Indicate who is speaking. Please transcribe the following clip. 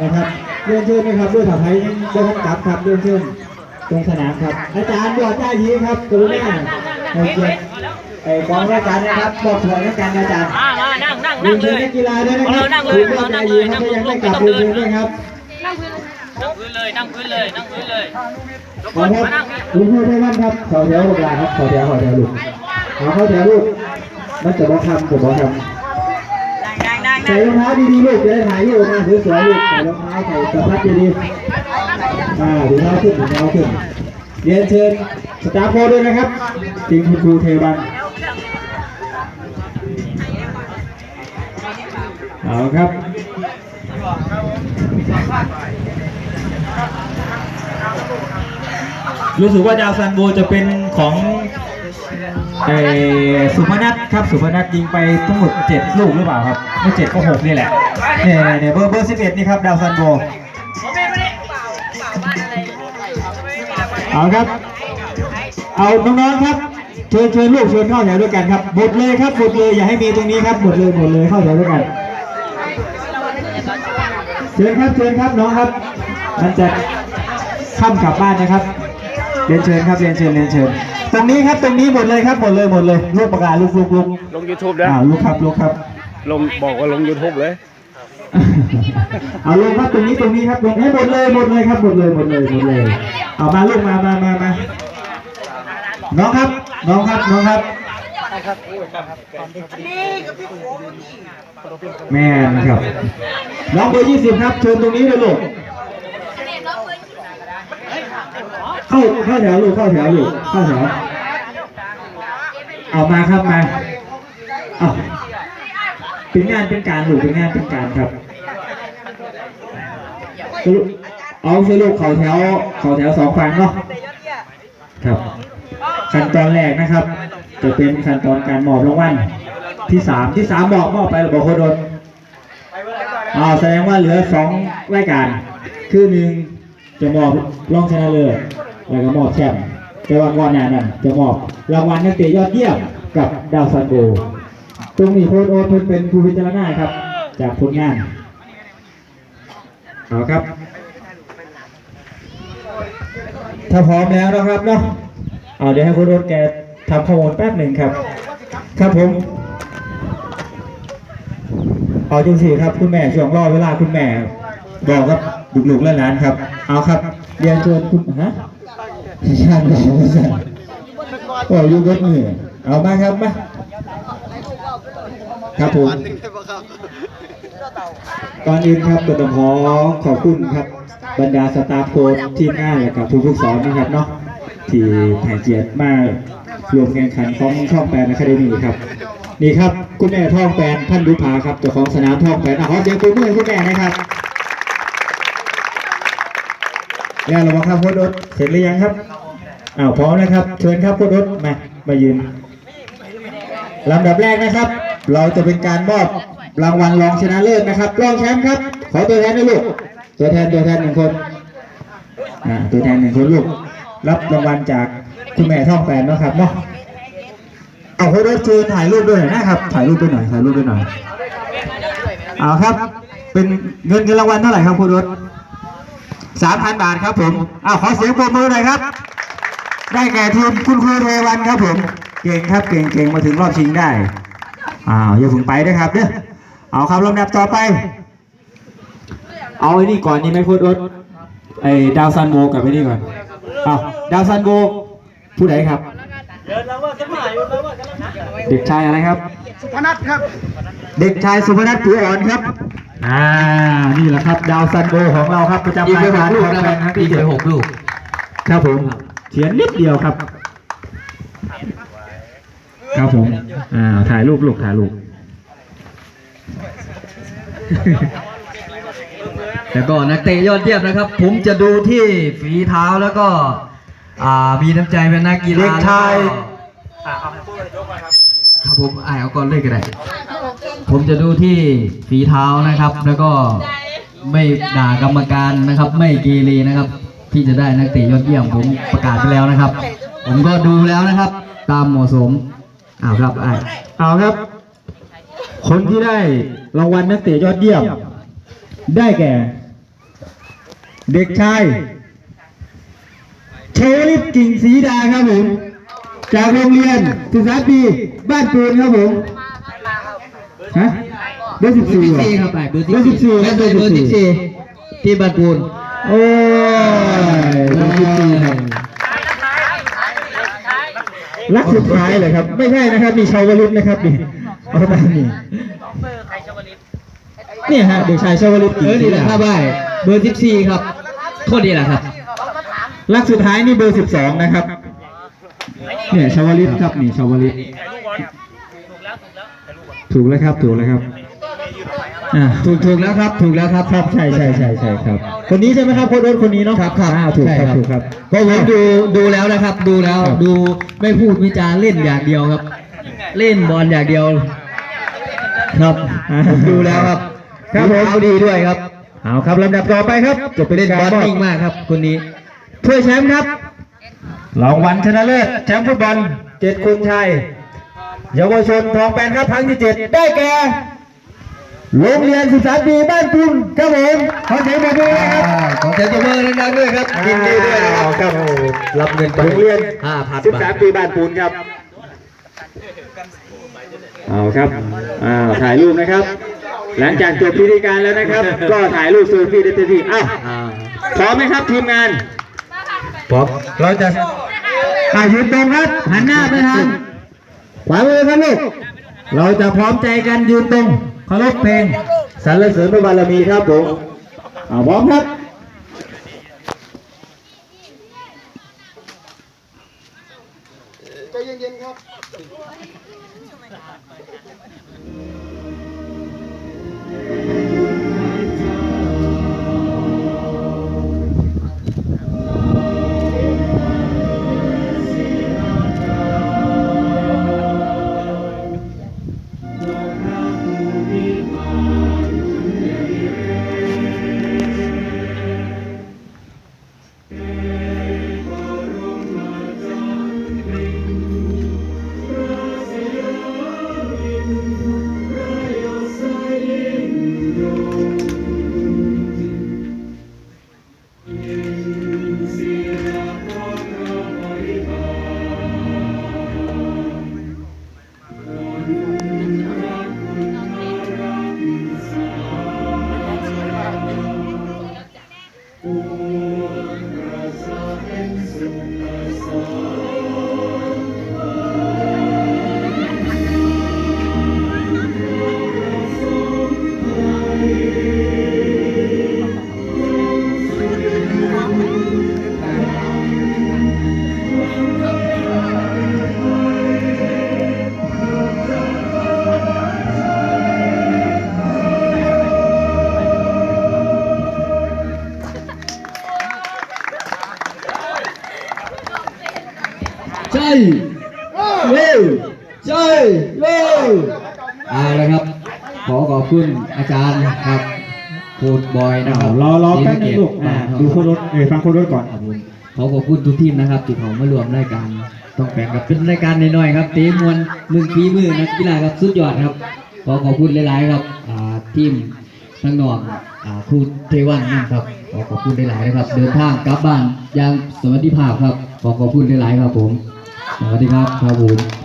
Speaker 1: นะครับเรียนเชิญนะครับด้วยถ่ายยังด้วยท่านจับครับเรียนเชิญตรงสนามครับ อาจารย์บอดได้ยีครับกรุณาให้เกียรติไอ้กองรายการนะครับบอกถวยนักการอาจารย์
Speaker 2: อ่ามานั่งนั่ง
Speaker 1: เรี
Speaker 2: นั่
Speaker 1: ย
Speaker 2: ง
Speaker 1: น
Speaker 2: เล
Speaker 1: เชิญ
Speaker 2: ย
Speaker 1: นักกีฬาด้วยนะครั
Speaker 2: เรานั่งเลย
Speaker 1: คุณ
Speaker 2: เรา
Speaker 1: ได้
Speaker 2: นั่ง
Speaker 1: ยี
Speaker 2: เลย
Speaker 1: ครับ
Speaker 2: นั่ง
Speaker 1: ยัง
Speaker 2: ล
Speaker 1: ไม่
Speaker 2: ง
Speaker 1: กลับ
Speaker 2: ไม่
Speaker 1: เรีย
Speaker 2: ต้อนง
Speaker 1: เชิ
Speaker 2: เดิ
Speaker 1: ญ
Speaker 2: น
Speaker 1: ด้วยครับ
Speaker 2: นั่งพื้นเลยนั่งพื้นเลยนั่งพื้นเลยทุก
Speaker 1: ข
Speaker 2: ค
Speaker 1: อนครับ
Speaker 2: มานั่งนี่
Speaker 1: ลุงพูดให้มั่นครับขอแถวลูกหลานครับขอแถวขอแถวลูกขอเข้าแถวลูกมันจะบอกคำจะบอกคำ
Speaker 2: นั่งนั่ง
Speaker 1: ใส่รองเท้าดีๆลูกจะได้ถ่ายรูปมาสวยๆลูกใส่รองเท้าใส่กระพัดดีๆอ่าถุงเท้าขึ้นถุงเท้าขึ้นเรียนเชิญสตาฟโค้ชด้วยนะครับทีมคุณครูเทวันเอาครับรู้สึกว่าดาวซันโบจะเป็นของ เออสุพนัทครับสุพนัทยิงไปทั้งหมด7ลูกหรือเปล่าครับไม่เจ็ดก็หกนี่แหละเนี่ยเนี่ยเบอร์เบอร์สิบเอ็ดนี่ครับดาวซันโบเอาครับ เอาน้องๆครับเชิญเชิญลูกเชิญเข้าแถวด้วยกันครับหมดเลยครับหมดเลยอย่าให้มีตรงนี้ครับหมดเลยหมดเลยเข้าแถวด้วยกันเชิญครับเชิญครับน้องครับมันจะค่ำกลับบ้านนะครับเรียนเชิญครับเรียนเชิญเรียนเชิญ ตรงนี้ครับตรงนี้หมดเลยครับหมดเลยหมดเลยลูกประกาศลูกลูกลูก
Speaker 3: ลง YouTube นะ
Speaker 1: อ้าวลูกครับลูกครับ
Speaker 3: ลงบอกว่าลง YouTube เลย
Speaker 1: เอาลงครับตรงนี้ตรงนี้ครับลงให้หมดเลยหมดเลยครับหมดเลยหมดเลยหมดเลยเอามาลูกมามามามาน้องครับน้องครับน้องครับแม่นะครับ น้องเบอร์ยี่สิบครับเชิญตรงนี้เลยลูกเข้าเข้าแถวลูกเข้าแถวลูกเข้าแถว เอามาครับมาเอาเป็นงานเป็นการหลูกเป็นงานเป็นการครับสรุปเอาสรุปเขาแถวเขาแถวสองฝั่งเนาะครับ ขั้นตอนแรกนะครับ จะเป็นขั้นตอนการมอบรางวัลที่สามที่สามบอกมอบไปหรือบอกโคดนอ่าแสดงว่าเหลือสองรายการ คือหนึ่งจะมอบรองชนะเลิศแล้วก็มอบแชมป์ แต่ว่าก่อนหน้านั้นจะมอบรางวัลนักเตะยอดเยี่ยมกับดาวซันโบตรงนี้โค้ดโอ๊ตเพิ่นเป็นผู้พิจารณาครับ จากผลงานเอาครับ ถ้าพร้อมแล้วนะครับเนาะเอาเดี๋ยวให้โคุณรถแกทำข้อมูลแป๊บหนึ่งครับ ครับผมเอาจังสี่ครับคุณแม่ช่วงรอเวลาคุณแม่บอกครับลูกๆและหลานครับ เอาครับเรียนเชิญคุณฮะ ชาติบอกว่าสั่นก็อยู่ยกมือเอามาครับมาครับผมก่อนอื่นครับก็ต้องขอขอบคุณครับ บรรดาสตาฟโค้ชทีมงานและกับผู้ฝึกสอนนะครับเนาะที่ให้เกียรติมารวมแข่งขันของช่องแปดอะคาเดมี่ครับ นี่ครับคุณแม่ท่องแปนท่านบุภาครับเจ้าของสนามท่องแปนอะขอเสียงปรบมือคุณแม่นะครับ งานระวังครับโคดดรเสร็จหรือยังครับอ้าวพร้อมนะครับ เชิญครับโคดดรมามายืนลำดับแรกนะครับ เราจะเป็นการมอบรางวัลรองชนะเลิศนะครับรองแชมป์ครับ ขอตัวแทนนะลูกตัวแทนตัวแทนหนึ่งคนอ่าตัวแทนหนึ่งคนลูกรับรางวัลจากคุณแม่ท่องแปนนะครับเนาะเอาโค้ดรเชิญถ่ายรูปด้วยนะครับ ถ่ายรูปด้วยหน่อยถ่ายรูปด้วยหน่อยเอาครับ เป็นเงินเงินรางวัลเท่าไหร่ครับโค้ดร 3,000 บาทครับผมอ้าวขอเสียงปรบมือหน่อยครับ ได้แก่ทีมคุณครูเทวันครับผม เก่งครับเก่งเก่งมาถึงรอบชิงได้อ้าวอย่าถึงไปนะครับเด้อเอาครับลำดับต่อไป เอาไอ้นี่ก่อนนี่ไม่พูดอดไอ้ดาวซันโบกับไอ้นี่ก่อนเอาดาวซันโบผู้ใดครับ เด็กชายอะไรครับ
Speaker 3: สุพนัทครับ
Speaker 1: เด็กชายสุพนัทผิวอ่อนครับ อ่า นี่แหละครับ ดาวซันโบของเราครับประจำรายการของแฟนครั้งที่เจ็ด
Speaker 4: หกลูก
Speaker 1: ครับผมเขียนนิดเดียวครับ ครับผม อ่า ถ่ายรูปลูกถ่ายรูป
Speaker 4: แล้วก็นักเตะยอดเยี่ยมนะครับ ผมจะดูที่ฝีเท้าแล้วก็อ่ามีน้ำใจเป็นนักกีฬา
Speaker 1: เด็กชาย
Speaker 4: ครับผมอ่าเอาก่อนเลยก็ได้ ผมจะดูที่ฝีเท้านะครับ แล้วก็ไม่ด่ากรรมการนะครับ ไม่เกเรนะครับ ที่จะได้นักเตะยอดเยี่ยมผมประกาศไปแล้วนะครับ ผมก็ดูแล้วนะครับ ตามเหมาะสมอ้าวครับอ่า
Speaker 1: เอาครับ คนที่ได้รางวัลนักเตะยอดเยี่ยม ได้แก่ เด็กชายโชลิปกิ่งศรีดาครับผมจากโรงเรียนศึกษาปีบ้านปูนครับผม ฮะเบอร์สิบ
Speaker 4: เบอ
Speaker 1: สี่
Speaker 4: ร์สิบสี่ครับไปเบอร์
Speaker 1: เบอร์สิบสี่
Speaker 4: และโดยเบอร์สิบสี่ที่บ้านปูน
Speaker 1: โอ้ยเบอร์สิบสี่ครับรักสุดท้ายเลยครับ ไม่ใช่นะครับมีชาวลิตนะครับนี่เอาไปนี่
Speaker 2: ใครชวลิต
Speaker 1: เนี่ยฮะเด็กชายชาวลิต
Speaker 4: เออนี่แหละครับไปเบอร์สิบสี่ครับโทษดีแหละครับ
Speaker 1: รักสุดท้ายนี่เบอร์สิบสองนะครับเนี่ยชาวลิตครับนี่ชาวลิต
Speaker 2: ถูกแล้วถูกแล้วถ่ายรูปก่อน
Speaker 1: ถูกแล้วครับ ถูกแล้วครับอ่า
Speaker 4: ถูกถูกแล้วครับ ถูกแล้วครับ
Speaker 1: ครับใช่ใช่ใช่ใช่ครับ คนนี้ใช่ไหมครับโค้ดโอ๊ตคนนี้เนาะ
Speaker 4: ครับครับ
Speaker 1: อ่าถูก
Speaker 4: ใช่
Speaker 1: ครับถูกครับ
Speaker 4: เพราะผมดูดูแล้วนะครับ ดูแล้ว
Speaker 1: ครับ
Speaker 4: ดูไม่พูดวิจารณ์เล่นอย่างเดียวครับ เล่นบอลอย่างเดียว ครับ
Speaker 1: อ่า
Speaker 4: ผมดูแล้วครับ
Speaker 1: ครับผม
Speaker 4: เขาดีด้วยครับ
Speaker 1: เอาครับลำดับต่อไปครับจะไปเล่น
Speaker 4: บ
Speaker 1: บ
Speaker 4: อ
Speaker 1: อ
Speaker 4: ล
Speaker 1: ล
Speaker 4: นิ่งมากครับ คนนี้
Speaker 1: ถ้วยแชมป์ครับรางวัลชนะเลิศแชมป์ฟุตบอลเจ็ดคนชาย เยาวชนทองแปนครับครั้งที่เจ็ดได้แก่โรงเรียนศึกษาดีบ้านปุนครับผมขอเสียงปรบมือนะครับ
Speaker 4: ขอเสียงตบมือดังๆด้วยครับยินดีด้วยนะครับ
Speaker 1: ครับ
Speaker 4: รับเงินไป
Speaker 1: โรงเรียน
Speaker 4: ห้าพัน
Speaker 1: ศึก
Speaker 4: บา
Speaker 1: ษา
Speaker 4: ท
Speaker 1: ปีบ้านปูนครับเอาครับอ้าวถ่ายรูปนะครับ หลังจากจบพิธีการแล้วนะครับ ก็ถ่ายรูปเซลฟี่ได้เต็มที่อ้าว
Speaker 4: อ่า
Speaker 1: พร้อมไหมครับทีมงานพร้อมเราจะอ่ายืนตรงครับหันหน้าไปทาง ขวามือครับลูกเราจะพร้อมใจกันยืนตรงเคารพเพลงสรรเสริญพระบารมีครับผมพร้อมครับ
Speaker 4: ใช่เร็วใช่เร็วเอาละครับ ขอขอบคุณอาจารย์ครับโค้ดบอยนะ
Speaker 1: อ้า
Speaker 4: ครั
Speaker 1: ว
Speaker 4: บ
Speaker 1: รอรอแป๊บนึงลูกอ่าดูโค้ดรถเอ้ยฟังโค้ดรถก่อน
Speaker 4: ครับผมขอขอบคุณทุกทีมนะครับที่เขามารวมรายการต้องแปลงกับเป็นรายการน้อยๆครับเตะมวนมือฝีมือนักกีฬาครับสุดยอดครับขอขอบคุณหลายๆครับอ่าทีมทั้งนองอ่าครูเทวันนะครับขอขอบคุณหลายๆนะครับ เดินทางกลับบ้านอย่างสวัสดิภาพครับ ขอขอบคุณหลายๆครับผม สวัสดีครับครับผม